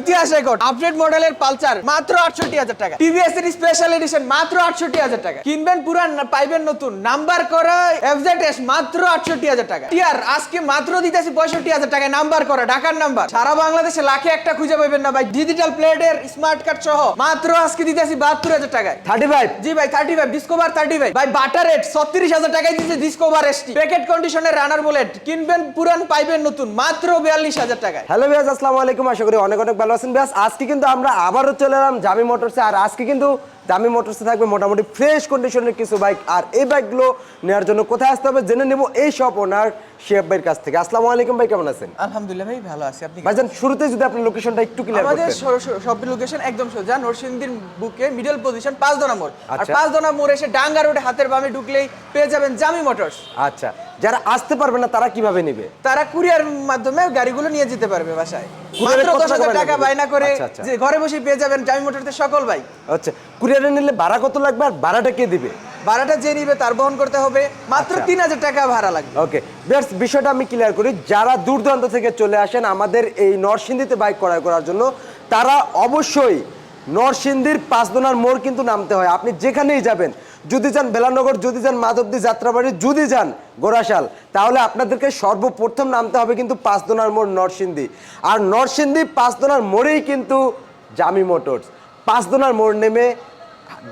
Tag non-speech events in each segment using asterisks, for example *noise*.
ইতিহাস record update মডেলের Pulsar মাত্র আটষট্টি হাজার টাকা। টিভিএস এর স্পেশাল এডিশন মাত্র আটষট্টি হাজার টাকা। কিনবেন পুরান পাইবেন নতুন। নাম্বার করা এফজেড এস মাত্র আটষট্টি হাজার টাকা। টিআর আজকে মাত্র দিতেছি পঁয়ষট্টি হাজার টাকায় নাম্বার করা ঢাকার নাম্বার সারা বাংলাদেশে লাখে একটা খুঁজে পাবেন না ভাই। ডিজিটাল প্লেটের স্মার্ট কার্ড সহ মাত্র আজকে দিতেছি বাহাত্তর হাজার টাকায়। থার্টি ফাইভ জি ভাই thirty five Discover thirty five ভাই বাটার রেট ছত্রিশ হাজার টাকায় দিচ্ছে ডিসকভার এসটি প্যাকেট কন্ডিশনের রানার বুলেট কিনবেন পুরান পাইবেন নতুন। মাত্র বিয়াল্লিশ হাজার টাকায়। হ্যালো বিয়াস আসসালামু আলাইকুম। আশা করি অনেক অনেক ভালো আছেন ব্যাস? আজকে কিন্তু আমরা আবারও চলে এলাম জামি মোটরসে। আর আজকে কিন্তু জামি মোটরসে থাকবে মোটামুটি ফ্রেশ কন্ডিশনের কিছু বাইক আর এই বাইকগুলো নেওয়ার জন্য কোথায় আসতে হবে জেনে নেব এই সব ওনার শেফ ভাইয়ের কাছ থেকে। আসসালামু আলাইকুম ভাই কেমন আছেন? আলহামদুলিল্লাহ ভাই ভালো আছি। আপনি ভাইজান শুরুতে যদি আপনি লোকেশনটা একটু ক্লিয়ার আমাদের সব লোকেশন একদম সোজা নরসিংদীর বুকে মিডল পজিশন পাঁচ দোনা মোড়। আর আচ্ছা। পাঁচ দোনা মোড় এসে ডাঙ্গা রোডে হাতের বামে ঢুকলেই পেয়ে যাবেন জামি মোটরস। আচ্ছা যারা আসতে পারবে না তারা কীভাবে নেবে? তারা কুরিয়ার মাধ্যমে গাড়িগুলো নিয়ে যেতে পারবে বাসায়। মাত্র দশ হাজার টাকা? বায়না করে আচ্ছা, আচ্ছা। যে ঘরে বসে পেয়ে যাবেন জামি মোটরসের সকল বাইক আচ্ছা কুরিয়ারে নিলে ভাড়া কত লাগবে আর ভাড়াটা কে দিবে? ভাড়াটা যে নিবে তার বহন করতে হবে মাত্র আচ্ছা। তিন হাজার টাকা ভাড়া লাগবে। ওকে বিয়ার্স বিষয়টা আমি ক্লিয়ার করি। যারা দূর দূরান্ত থেকে চলে আসেন আমাদের এই নরসিংদীতে বাইক ক্রয় করার জন্য তারা অবশ্যই নরসিংদীর পাঁচদোনার মোড় কিন্তু নামতে হয়। আপনি যেখানেই যাবেন যদি যান বেলানগর যদি যান মাধবদী যাত্রাবাড়ি যদি যান গোরাশাল তাহলে আপনাদেরকে সর্বপ্রথম নামতে হবে কিন্তু পাঁচদোনার মোড় নরসিংদী। আর নরসিংদী পাঁচদোনার মোড়েই কিন্তু জামি মোটরস পাঁচদোনার মোড় নেমে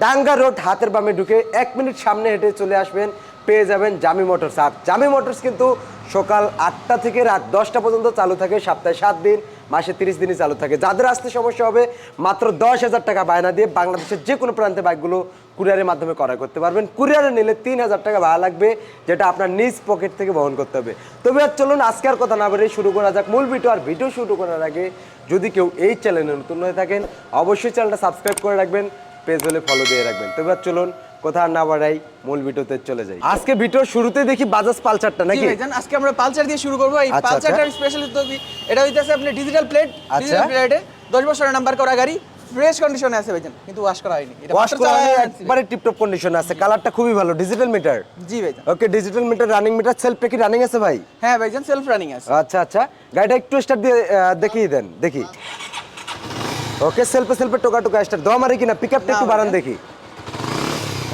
ডাঙ্গা রোড হাতের বামে ঢুকে এক মিনিট সামনে হেঁটে চলে আসবেন, পেয়ে যাবেন জামি মোটরস আর জামি মোটরস কিন্তু সকাল আটটা থেকে রাত দশটা পর্যন্ত চালু থাকে, সপ্তাহে সাত দিন, মাসে তিরিশ দিনই চালু থাকে। যাদের আসতে সমস্যা হবে, মাত্র দশ হাজার টাকা বায়না দিয়ে বাংলাদেশের যে কোনো প্রান্তে বাইকগুলো কুরিয়ারের মাধ্যমে ক্রয় করতে পারবেন। কুরিয়ারে নিলে তিন হাজার টাকা ভাড়া লাগবে, যেটা আপনার নিজ পকেট থেকে বহন করতে হবে। তবে আর চলুন আজকে আর কথা না বেরিয়ে শুরু করা যাক। মূল ভিডিও আর ভিডিও শুরু করার আগে যদি কেউ এই চ্যানেলে নতুন হয়ে থাকেন, অবশ্যই চ্যানেলটা সাবস্ক্রাইব করে রাখবেন। পেজ হলে ফলো দিয়ে রাখবেন। তবে আর চলুন কথা না বাড়াই মূল ভিডিওতে চলে যাই। আজকে ভিডিও শুরুতে দেখি বাজাজ পালসারটা জি নাকি? আজকে আমরা পালচার দিয়ে শুরু করব। এই আচ্ছা, পালচারটার স্পেশাল এটা হইতেছে আপনি ডিজিটাল প্লেট আচ্ছা। ডিজিটাল প্লেটে দশ বছরের নাম্বার করা গাড়ি। ফ্রেশ কন্ডিশনে আছে ভাইজান কিন্তু ওয়াশ করা হয়নি। এটা ওয়াশ করা হয়ে আনছি। একবারে টিপটপ কন্ডিশন আছে। কালারটা খুবই ভালো ডিজিটাল মিটার জি ভাইজান। Okay digital meter running meter সেলফে কি রানিং আছে ভাই? হ্যাঁ ভাইজান সেলফ রানিং আছে। আচ্ছা আচ্ছা। গাড়িটা একটু স্টার্ট দিয়ে দেখিয়ে দেন দেখি। ওকে সেলফে সেলফে টোকা টোকা স্টার দম মারি কিনা পিক আপটা একটু বাড়ান দেখি।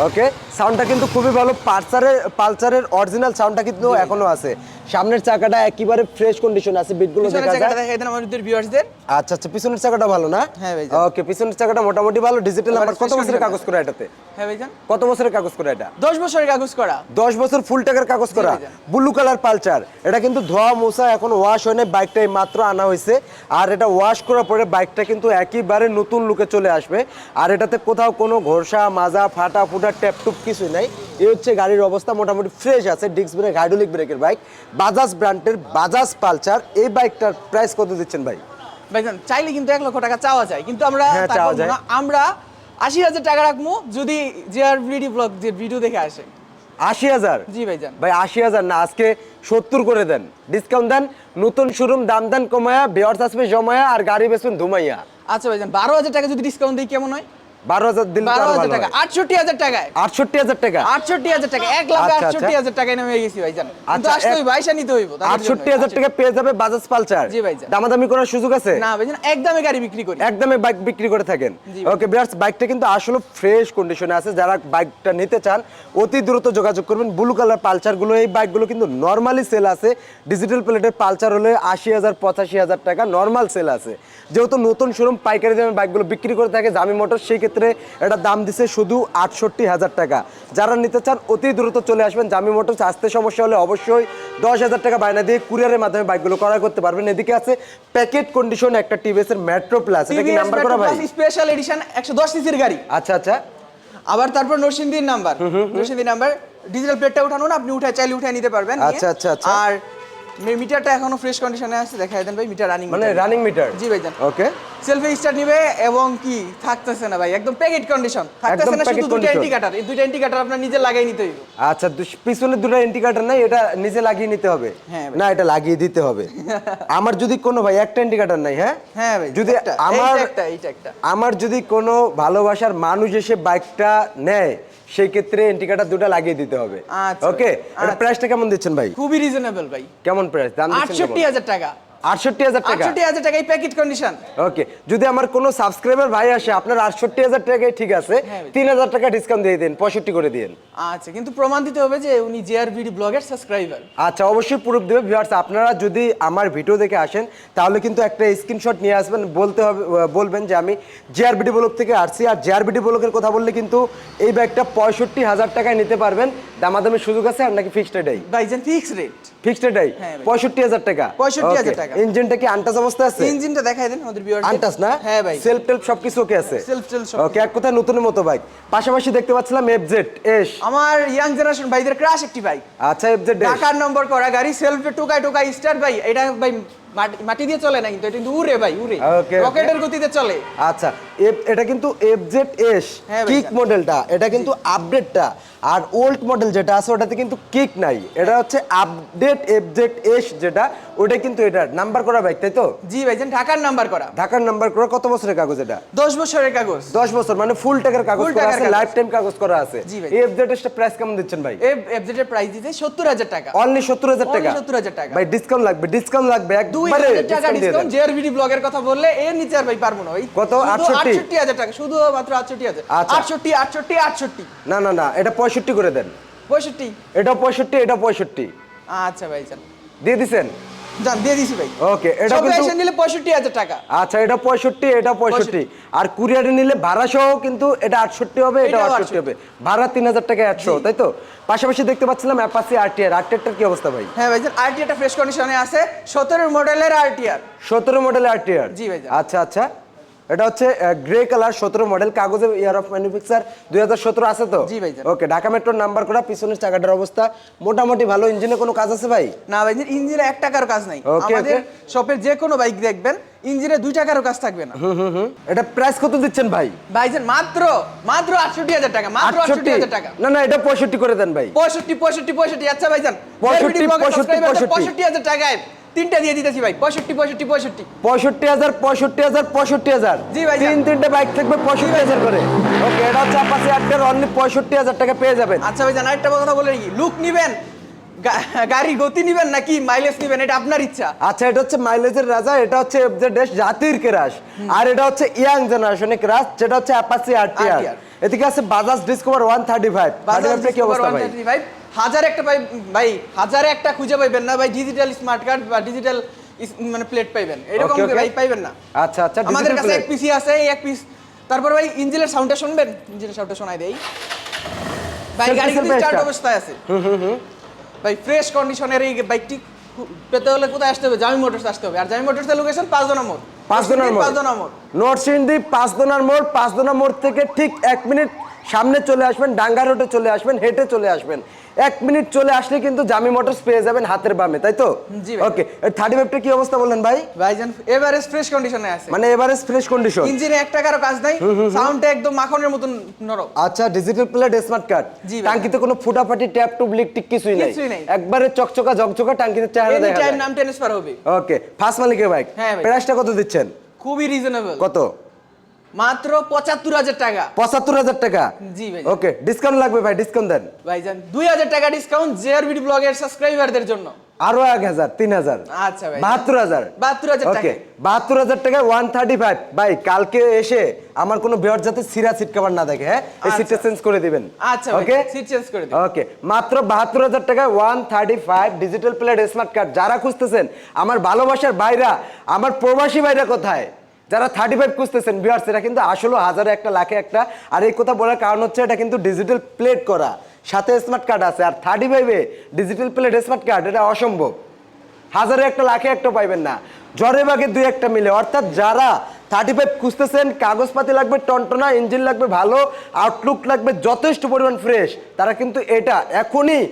ওকে সাউন্ডটা কিন্তু খুবই ভালো পালসারের পালসারের অরিজিনাল সাউন্ডটা কিন্তু এখনও আছে। সামনের চাকাটা একেবারে ফ্রেশ কন্ডিশন আছে বিটগুলো দেখা যায়। দেখাই দেন আমাদের ভিউয়ার্সদের আচ্ছা আচ্ছা পিছনের চাকাটা ভালো না? হ্যাঁ ভাই। ওকে পিছনের চাকাটা মোটামুটি ভালো। ডিজিটাল নাম্বার কত বছরের কাগজ করা এটাতে? হ্যাঁ ভাইজান। কত বছরের কাগজ করা এটা? দশ বছরের কাগজ করা। দশ বছর ফুল টাকার কাগজ করা। ব্লু কালার পালচার এটা কিন্তু ধোয়া মোছা এখন ওয়াশ হয় নাই। বাইকটা এই মাত্র আনা হয়েছে। আর এটা ওয়াশ করার পরে বাইকটা কিন্তু একেবারে নতুন লুকে চলে আসবে। আর এটাতে কোথাও কোনো ঘোরসা মাজা ফাটা ফুটা ট্যাপ টুপ কিছুই নাই। এই হচ্ছে গাড়ির অবস্থা। মোটামুটি ফ্রেশ আছে। ডিস্ক ব্রেক হাইড্রোলিক ব্রেকের বাইক বাজাজ ব্র্যান্ডের বাজাজ পালচার এই বাইকটার প্রাইস কত দিচ্ছেন ভাই? ভাইজান চাইলে কিন্তু এক লক্ষ টাকা চাওয়া যায় কিন্তু আমরা হ্যাঁ, তা করব। না। আমরা আশি হাজার টাকা রাখব যদি যে আর ভিডি ব্লগ যে ভিডিও দেখে আসে। আশি হাজার? জি ভাইজান। ভাই আশি হাজার না আজকে সত্তর করে দেন। ডিসকাউন্ট দেন নতুন শোরুম দাম দেন কমায়া বেয়ার্স আসবে জমায়া আর গাড়ি বেচবেন ধুমাইয়া। আচ্ছা ভাইজান বারো হাজার টাকা যদি ডিসকাউন্ট দিই কেমন হয়? বারো হাজার দিন বারো হাজার টাকা। আটষট্টি হাজার টাকায়। আটষট্টি হাজার টাকা। আটষট্টি হাজার টাকা। এক লাখ আচ্ছা, আটষট্টি আচ্ছা। হাজার টাকায় নেমে গেছি ভাইজান কিন্তু আচ্ছা, আসতে হইব আইসা নিতে হইব। আটষট্টি হাজার টাকা পেয়ে যাবে বাজাজ পালচার জি ভাইজান। দামাদামি করার সুযোগ আছে? না ভাইজান একদমে গাড়ি বিক্রি করি। একদমে বাইক বিক্রি করে থাকেন। ওকে বিয়ার্স বাইকটা কিন্তু আসলে ফ্রেশ কন্ডিশনে আছে। যারা বাইকটা নিতে চান অতি দ্রুত যোগাযোগ করবেন। ব্লু কালার পালচারগুলো এই বাইকগুলো কিন্তু নর্মালি সেল আছে। ডিজিটাল প্লেটের পালচার হলে আশি হাজার পঁচাশি হাজার টাকা নর্মাল সেল আছে। যেহেতু নতুন শোরুম পাইকারি দামে বাইকগুলো বিক্রি করে থাকে জামি মোটর সেই ক্ষেত্রে এটা দাম দিছে শুধু আটষট্টি হাজার টাকা। যারা নিতে চান অতি দ্রুত চলে আসবেন। জামি মোটর আসতে সমস্যা হলে অবশ্যই দশ হাজার টাকা বায়না দিয়ে কুরিয়ারের মাধ্যমে বাইকগুলো ক্রয় করতে পারবেন। এদিকে আছে প্যাকেট কন্ডিশন একটা টিভিএস এর মেট্রো প্লাস। এটা কি নাম্বার করা ভাই? স্পেশাল এডিশন একশো দশ সিসির গাড়ি। আচ্ছা আচ্ছা। আবার তারপর নরসিংদীর নাম্বার নরসিংদীর নাম্বার ডিজিটাল প্লেটটা উঠানো না আপনি উঠায় চাইলে উঠায় নিতে পারবেন। আচ্ছা, আচ্ছা, আচ্ছা। আর মিটারটা এখনও ফ্রেশ কন্ডিশনে আছে দেখাই দেন ভাই মিটার রানিং মানে রানিং মিটার জি ভাইজান ওকে সেলফি স্টার্ট নিবে এবং কি থাকতেছে না ভাই একদম প্যাকেট কন্ডিশন থাকতেছে না শুধু দুটো condition। ইন্ডিকেটর এই দুটো ইন্ডিকেটর আপনার নিজে লাগাই নিতে আচ্ছা পিছনে দুটো ইন্ডিকেটর নাই এটা নিজে লাগিয়ে নিতে হবে। হ্যাঁ না এটা লাগিয়ে দিতে হবে। *laughs* আমার যদি কোনো ভাই একটা ইন্ডিকেটর নাই হ্যাঁ? হ্যাঁ ভাই যদি আমার একটা এইটা একটা। আমার যদি কোনো ভালোবাসার মানুষ এসে বাইকটা নেয় সেই ক্ষেত্রে এন্টিকাটা দুটো লাগিয়ে দিতে হবে। আচ্ছা, ওকে এটা আচ্ছা। প্রাইসটা কেমন দিচ্ছেন ভাই? খুবই রিজনেবল ভাই। কেমন প্রাইস দাম দিচ্ছেন আটষট্টি কেমন? হাজার টাকা। আটষট্টি হাজার টাকা। আটষট্টি হাজার টাকা এই প্যাকেট কন্ডিশন ওকে যদি আমার কোনো সাবস্ক্রাইবার ভাই আসে আপনার আটষট্টি হাজার ঠিক আছে হ্যাঁ তিন হাজার টাকা ডিসকাউন্ট দিয়ে দিন পঁয়ষট্টি করে দিন। আচ্ছা কিন্তু প্রমাণ দিতে হবে যে উনি জেআরবিডি ব্লগের সাবস্ক্রাইবার আচ্ছা অবশ্যই প্রুফ দেবে ভিউয়ার্স আপনারা যদি আমার ভিডিও দেখে আসেন তাহলে কিন্তু একটা স্ক্রিনশট নিয়ে আসবেন বলতে হবে বলবেন যে আমি জিআরবিডি ব্লক থেকে আসছি আর জিআরবিডি ব্লকের কথা বললে কিন্তু এই ব্যাগটা পঁয়ষট্টি হাজার টাকায় নিতে পারবেন দামাদামির সুযোগ আছে আর নাকি ফিক্সড এটাই ভাইজান ফিক্স রেট ফিক্সড এটাই। হ্যাঁ ভাই। পঁয়ষট্টি হাজার টাকা। 65,000 টাকা। ইঞ্জিনটা কি আনটাস অবস্থা আছে? ইঞ্জিনটা দেখাই দেন আমাদের ভিউয়ার আনটাস না? হ্যাঁ ভাই। সেলফ টেলফ সবকিছু ওকে আছে। সেলফ টেল সব ওকে এক কথায় নতুনের মতো বাইক পাশাপাশি দেখতে পাচ্ছিলাম এফজেড এস আমার ইয়াং জেনারেশন ভাইদের ক্রাশ একটি বাইক আচ্ছা এফজেড এস ঢাকার নম্বর করা গাড়ি সেলফে টোকায় টোকায় স্টার ভাই। এটা ভাই মাটি- দিয়ে চলে না কিন্তু এটা কিন্তু উড়ে ভাই উড়ে. রকেটের গতিতে চলে। আচ্ছা এটা কিন্তু এফজেড এস হ্যাঁ কিক। মডেলটা এটা কিন্তু আপডেটটা আর ওল্ড মডেল যেটা আছে ওটাতে কিন্তু কিক নাই। এটা হচ্ছে আপডেট এফজেড এস যেটা ওটা কিন্তু এটা নাম্বার করা বাইক তাই তো? জি ভাইজান ঢাকার নাম্বার করা। ঢাকার নাম্বার করা কত বছরের কাগজ এটা? দশ বছরের কাগজ। দশ বছর মানে ফুল টাকার কাগজ করা আছে। লাইফ টাইম কাগজ করা আছে। জি ভাই। এফজেড এসটা প্রাইস কেমন দিচ্ছেন ভাই? এফজেড এর প্রাইস দিতে সত্তর হাজার টাকা। অনলি সত্তর হাজার Only টাকা? 70,000 টাকা। ভাই ডিসকাউন্ট লাগবে ডিসকাউন্ট লাগবে এক দুই একবারে টাকা ডিসকাউন্ট জেআরবিডি ব্লগের কথা বললে এর নিচে আর ভাই পারব না ভাই। কত? শুধু 68? 68 হাজার টাকা শুধু মাত্র আটষট্টি হাজার। আচ্ছা। আটষট্টি আটষট্টি আটষট্টি। না না না এটা পঁয়ষট্টি করে দেন। পঁয়ষট্টি? এটা পঁয়ষট্টি এটা পঁয়ষট্টি। আচ্ছা ভাই যান দিয়ে দিছেন? যান দিয়ে দিছি ভাই। ওকে এটা কিন্তু এসে নিলে পঁয়ষট্টি হাজার টাকা। আচ্ছা এটা পঁয়ষট্টি এটা পঁয়ষট্টি। আর কুরিয়ারে নিলে ভাড়া সহ কিন্তু এটা আটষট্টি হবে এটা এটাও আটষট্টি হবে। ভাড়া তিন হাজার টাকা একশো তাই তো? পাশাপাশি দেখতে পাচ্ছিলাম অ্যাপাসি আরটিআর। আরটিআরটার কি অবস্থা ভাই? হ্যাঁ ভাইজান আরটিআরটা ফ্রেশ কন্ডিশনে আছে। সতেরো মডেলের আরটিআর। সতেরো মডেল আরটিআর। জি ভাইজান। আচ্ছা আচ্ছা। এটা হচ্ছে গ্রে কালার সতেরো মডেল কাগজে ইয়ার অফ ম্যানুফ্যাকচার দুই হাজার সতেরো আছে তো? জি ভাইজান। ওকে ঢাকা মেট্রোর নাম্বার করা পিছনের চাকাটার অবস্থা। মোটামুটি ভালো ইঞ্জিনে কোনো কাজ আছে ভাই? না ভাইজান ইঞ্জিনে এক টাকার কাজ নাই। আমাদের শপের যে কোনো বাইক দেখবেন ইঞ্জিনে দুই টাকারও কাজ থাকবে না। হুম হুম হুম। এটা প্রাইস কত দিচ্ছেন ভাই? ভাইজান মাত্র মাত্র আটষট্টি হাজার টাকা মাত্র আটষট্টি হাজার টাকা। না না এটা পঁয়ষট্টি করে দেন ভাই। পঁয়ষট্টি পঁয়ষট্টি পঁয়ষট্টি। আচ্ছা ভাইজান 65, 65, 65 পঁয়ষট্টি হাজার টাকায় তিনটা দিয়ে দিতেছি ভাই পঁয়ষট্টি পঁয়ষট্টি পঁয়ষট্টি। পঁয়ষট্টি হাজার পঁয়ষট্টি হাজার পঁয়ষট্টি হাজার। জি ভাই, তিন তিনটে বাইক থাকবে পঁয়ষট্টি হাজার করে। ওকে এটা হচ্ছে আপাশে আটটার অনলি পঁয়ষট্টি হাজার টাকা পেয়ে যাবেন। আচ্ছা ভাইজান আরেকটা কথা বলে রাখি। লুক নিবেন গাড়ি গতি নিবেন নাকি মাইলেজ নিবেন এটা আপনার ইচ্ছা? আচ্ছা এটা হচ্ছে মাইলেজের রাজা এটা হচ্ছে জাতির ক্রাশ আর এটা হচ্ছে ইয়াং জেনারেশনের ক্রাশ যেটা হচ্ছে অ্যাপাসি আরটিআর RTR এদিকে আছে Bajaj Discover one thirty five Bajaj কি অবস্থা ভাই? ভাই হাজার একটা পাই ভাই হাজারে একটা খুঁজে পাইবেন না ভাই ডিজিটাল স্মার্ট কার্ড বা ডিজিটাল মানে প্লেট পাইবেন। এরকম. ভাই পাইবেন না। আচ্ছা আচ্ছা আমাদের কাছে এক পিসি আছে এই এক পিস তারপর ভাই ইঞ্জিনের সাউন্ডটা শুনবেন? ইঞ্জিনের সাউন্ডটা শোনাই দেই। ভাই গাড়ি কিন্তু স্টার্ট অবস্থায় আছে। ভাই ফ্রেশ কন্ডিশনের এই বাইকটি পেতে হলে কোথায় আসতে হবে? জামি মোটরস আসতে হবে। আর জামি মোটরসের লোকেশন পাঁচ জনা মোড়। পাঁচ দোনার মোড়। পাঁচ জনা মোড়। নরসিংদী পাঁচ দোনার মোড়। পাঁচ দোনার মোড় থেকে ঠিক এক মিনিট সামনে চলে আসবেন ডাঙ্গা রোডে চলে আসবেন হেঁটে চলে আসবেন। এক মিনিট চলে আসলে কিন্তু জামি মোটরস পেয়ে যাবেন হাতের বামে তাই তো? ওকে থার্টি ফাইভটা কি অবস্থা বললেন ভাই? ভাইজান এভারেজ ফ্রেশ কন্ডিশনে আছে। মানে এভারেজ ফ্রেশ কন্ডিশন ইঞ্জিনে এক টাকারও কাজ নাই সাউন্ডটা একদম মাখনের মতন নরম। আচ্ছা ডিজিটাল প্লেট স্মার্ট কার্ড টাঙ্কিতে কোনো ফুটাফাটি ট্যাপ টুব লিক টিক কিছুই নাই। একবারে চকচকা জকচকা টাঙ্কিতে চেহারা দেখা টাইম যায়। নাম ট্রান্সফার হবে। ওকে ফার্স্ট মালিকের বাইক হ্যাঁ। প্রাইসটা কত দিচ্ছেন? খুবই রিজনেবল কত? মাত্র পঁচাত্তর হাজার টাকা। পঁচাত্তর হাজার টাকা? জি ভাই। ওকে ডিসকাউন্ট লাগবে ভাই ডিসকাউন্ট দেন। ভাইজান দুই হাজার টাকা ডিসকাউন্ট জেআরবিডি ব্লগের সাবস্ক্রাইবারদের জন্য। আরও এক হাজার তিন হাজার। আচ্ছা ভাই বাহাত্তর হাজার। 72,000 ওকে বাহাত্তর হাজার টাকায় ওয়ান থার্টি ফাইভ ভাই কালকে এসে আমার কোনো বেহর যাতে সিরা সিট কাভার না দেখে হ্যাঁ? এই আচ্ছা। সিটটা চেঞ্জ করে দিবেন। আচ্ছা ওকে? সিট চেঞ্জ করে দিন ওকে মাত্র বাহাত্তর হাজার টাকায় one thirty five digital plate smart card যারা খুঁজতেছেন আমার ভালোবাসার ভাইরা আমার প্রবাসী ভাইরা কোথায়? যারা থার্টি ফাইভ খুঁজতেছেন বিহার্স এটা কিন্তু আসলে হাজারে একটা, লাখে একটা। আর এই কথা বলার কারণ হচ্ছে এটা কিন্তু ডিজিটাল প্লেট করা। সাথে স্মার্ট কার্ড আছে। আর থার্টি ফাইভে ডিজিটাল প্লেট স্মার্ট কার্ড এটা অসম্ভব। হাজারে একটা, লাখে একটা পাইবেন না। জ্বরে বাগে দুই একটা মিলে। অর্থাৎ যারা থার্টি ফাইভ খুঁজতেছেন, কাগজপাতি লাগবে, টনটনা, ইঞ্জিন লাগবে ভালো আউটলুক লাগবে, যথেষ্ট পরিমাণ ফ্রেশ তারা কিন্তু এটা এখনই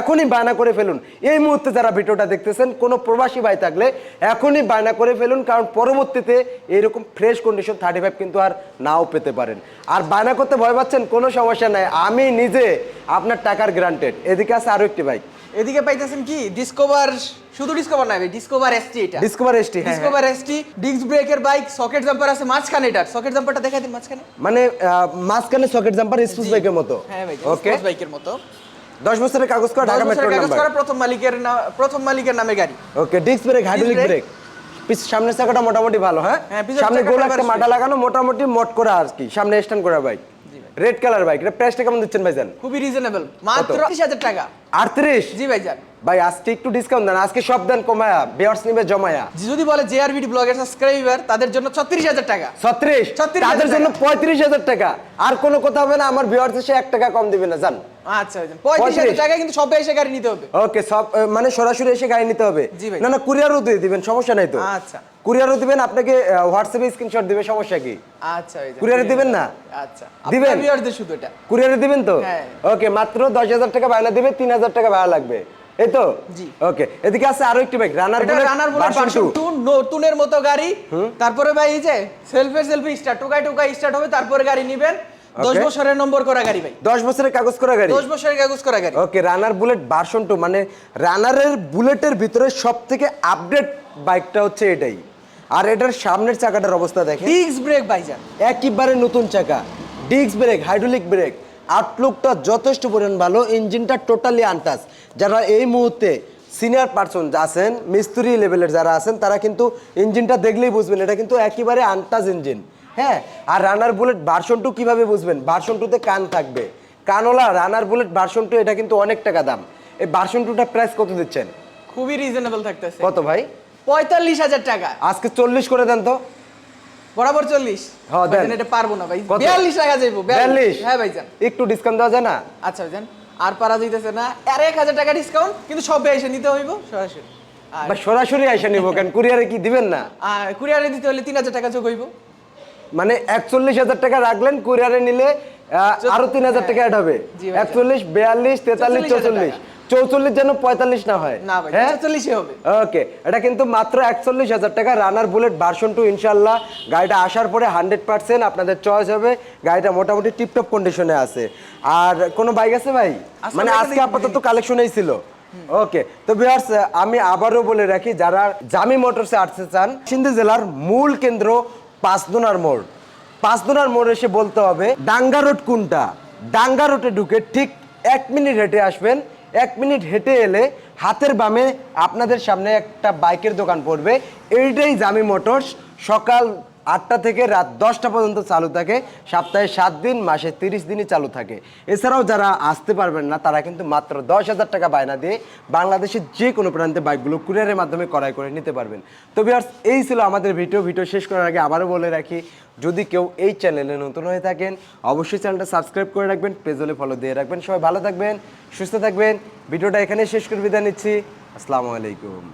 এখনই বায়না করে ফেলুন। এই মুহূর্তে যারা ভিডিওটা দেখতেছেন কোনো প্রবাসী ভাই থাকলে এখনই বায়না করে ফেলুন কারণ পরবর্তীতে এইরকম ফ্রেশ কন্ডিশন থার্টি ফাইভ কিন্তু আর নাও পেতে পারেন। আর বায়না করতে ভয় পাচ্ছেন কোনো সমস্যা নাই। আমি নিজে আপনার টাকার গ্রান্টেড এদিকে আছে আরও একটি বাইক এদিকে পাইতেছেন কি? ডিসকভার শুধু ডিসকভার নাই ডিসকভার এসটি এটা। Discover ST. Discover ST disc ব্রেকের বাইক সকেট জাম্পার আছে মাঝখানে এটার। সকেট জাম্পারটা দেখাই দিন মাঝখানে। মানে মাঝখানে সকেট জাম্পার স্পুস বাইকের মতো। হ্যাঁ ভাই ওকে ওকে বাইকের মতো। দশ বছরের কাগজ করা ঢাকা মেট্রো কাগজ নাম্বার। করা প্রথম মালিকের না- প্রথম মালিকের নামে গাড়ি। Okay disc brake hydraulic brake পিছ সামনের চাকাটা মোটামুটি ভালো হ্যাঁ? হ্যাঁ, সামনে গোল একটা মাটা লাগানো মোটামুটি মট করা আর কি। সামনে স্ট্যান্ড করা বাইক রেড কালার বাইক এটা প্রাইসটা কেমন দিচ্ছেন ভাইজান? খুবই রিজনেবল মাত্র তিরিশ হাজার টাকা। আটত্রিশ? জি ভাইজান। ভাই আজকে একটু ডিসকাউন্ট দেন আজকে সব দেন কমায়া বিয়ার্স নিবে জমায়া। যদি বলে জেআরবিডি ব্লগের সাবস্ক্রাইবার তাদের জন্য ছত্রিশ হাজার টাকা। ছত্রিশ? 36,000 তাদের জন্য টাকা। পঁয়ত্রিশ হাজার টাকা। আর কোনো কথা হবে না আমার বিয়ার্স এসে এক টাকা কম দিবে না জান। আচ্ছা ভাইজান পঁয়ত্রিশ টাকা কিন্তু সব এসে গাড়ি নিতে হবে। ওকে সব মানে সরাসরি এসে গাড়ি নিতে হবে। না না কুরিয়ারও দিয়ে দিবেন সমস্যা নাই তো। আচ্ছা। কুরিয়ারও দিবেন আপনাকে হোয়াটসঅ্যাপে স্ক্রিনশট দিবে সমস্যা কি? আচ্ছা ভাইজান। কুরিয়ারে দিবেন না? আচ্ছা। দিবেন? দিবেন শুধু এটা। কুরিয়ারে দিবেন তো? হ্যাঁ। ওকে মাত্র দশ হাজার টাকা ভাড়া দিবে তিন হাজার টাকা ভাড়া লাগবে। এই তো? ওকে এদিকে আছে আরও একটি বাইক রানার এটা রানার বলে ভার্সন 2 নতুনের মতো গাড়ি। তারপরে ভাই এই যে সেলফে সেলফি স্টার্ট স্টার্ট হবে তারপরে গাড়ি নেবেন। 10 বছরের নম্বর করা গাড়ি ভাই। দশ বছরের কাগজ করা গাড়ি? 10 বছরের কাগজ করা গাড়ি। Okay Runner Bullet version two মানে রানারের বুলেটের ভিতরে সব থেকে আপডেট বাইকটা হচ্ছে এটাই। আর এটার সামনের চাকাটার অবস্থা দেখেন। ডিস্ক ব্রেক ভাইজান। একেবারে নতুন চাকা। ডিস্ক ব্রেক হাইড্রোলিক ব্রেক আউটলুকটা যথেষ্ট পরিমাণ ভালো ইঞ্জিনটা টোটালি আনটাস যারা এই মুহূর্তে সিনিয়র পার্সন আছেন মিস্ত্রি লেভেলের যারা আছেন তারা কিন্তু ইঞ্জিনটা দেখলেই বুঝবেন এটা কিন্তু একেবারে আনটাস ইঞ্জিন। হ্যাঁ আর রানার বুলেট ভার্সন টু কীভাবে বুঝবেন? ভার্সন টুতে কান থাকবে। কানওয়ালা রানার বুলেট ভার্সন টু এটা কিন্তু অনেক টাকা দাম। এই ভার্সন টুটা প্রাইস কত দিচ্ছেন? খুবই রিজনেবল থাকতেছে। কত ভাই? পঁয়তাল্লিশ হাজার টাকা। আজকে চল্লিশ করে দেন তো। বরাবর চল্লিশ? হ্যাঁ, দেন। এটা পারব না ভাই। কত? বিয়াল্লিশ টাকা যাইবো বিয়াল্লিশ। হ্যাঁ ভাইজান। একটু ডিসকাউন্ট দেওয়া যায় না? আচ্ছা ভাইজান। আর পারা যাইতেছে না। আর এক হাজার টাকা ডিসকাউন্ট কিন্তু সবে এসে নিতে হইব সরাসরি। বা সরাসরি আইসা নিবো কেন? কুরিয়ারে কি দিবেন না? আর কুরিয়ারে দিতে হলে তিন হাজার টাকা যোগ হইব। মানে একচল্লিশ হাজার টাকা রাখলেন কুরিয়ারে নিলে আরও তিন হাজার টাকা অ্যাড হবে। জি ভাই। একচল্লিশ বিয়াল্লিশ তেতাল্লিশ 44,000 চৌচল্লিশ যেন পঁয়তাল্লিশ না হয়। না ভাই হ্যাঁ? হবে। ওকে এটা কিন্তু মাত্র একচল্লিশ হাজার টাকা রানার বুলেট ভার্সন টু ইনশাল্লাহ গাড়িটা আসার পরে হান্ড্রেড পার্সেন্ট আপনাদের চয়েস হবে। গাড়িটা মোটামুটি টিপটপ কন্ডিশনে আছে। আর কোনো বাইক আছে ভাই? মানে আজকে আপাতত কালেকশনেই ছিল। ওকে তো ভিউয়ার্স আমি আবারও বলে রাখি যারা জামি মোটরসে আসতে চান সিন্ধু জেলার মূল কেন্দ্র পাঁচদোনার মোড়। পাঁচদোনার মোড় এসে বলতে হবে ডাঙ্গা রোড কোনটা? ডাঙ্গা রোডে ঢুকে ঠিক এক মিনিট হেঁটে আসবেন। এক মিনিট হেঁটে এলে হাতের বামে আপনাদের সামনে একটা বাইকের দোকান পড়বে। এইটাই জামি মোটরস। সকাল আটটা থেকে রাত দশটা পর্যন্ত চালু থাকে, সপ্তাহে সাত দিন, মাসে তিরিশ দিনই চালু থাকে। এছাড়াও যারা আসতে পারবেন না, তারা কিন্তু মাত্র দশ হাজার টাকা বায়না দিয়ে বাংলাদেশের যে কোনো প্রান্তে বাইকগুলো কুরিয়ারের মাধ্যমে ক্রয় করে নিতে পারবেন। তো ভিউয়ার্স এই ছিল আমাদের ভিডিও ভিডিও শেষ করার আগে আবারও বলে রাখি, যদি কেউ এই চ্যানেলে নতুন হয়ে থাকেন, অবশ্যই চ্যানেলটা সাবস্ক্রাইব করে রাখবেন পেজ হলে ফলো দিয়ে রাখবেন। সবাই ভালো থাকবেন, সুস্থ থাকবেন। ভিডিওটা এখানে শেষ করে বিদায় নিচ্ছি। আসসালামু আলাইকুম।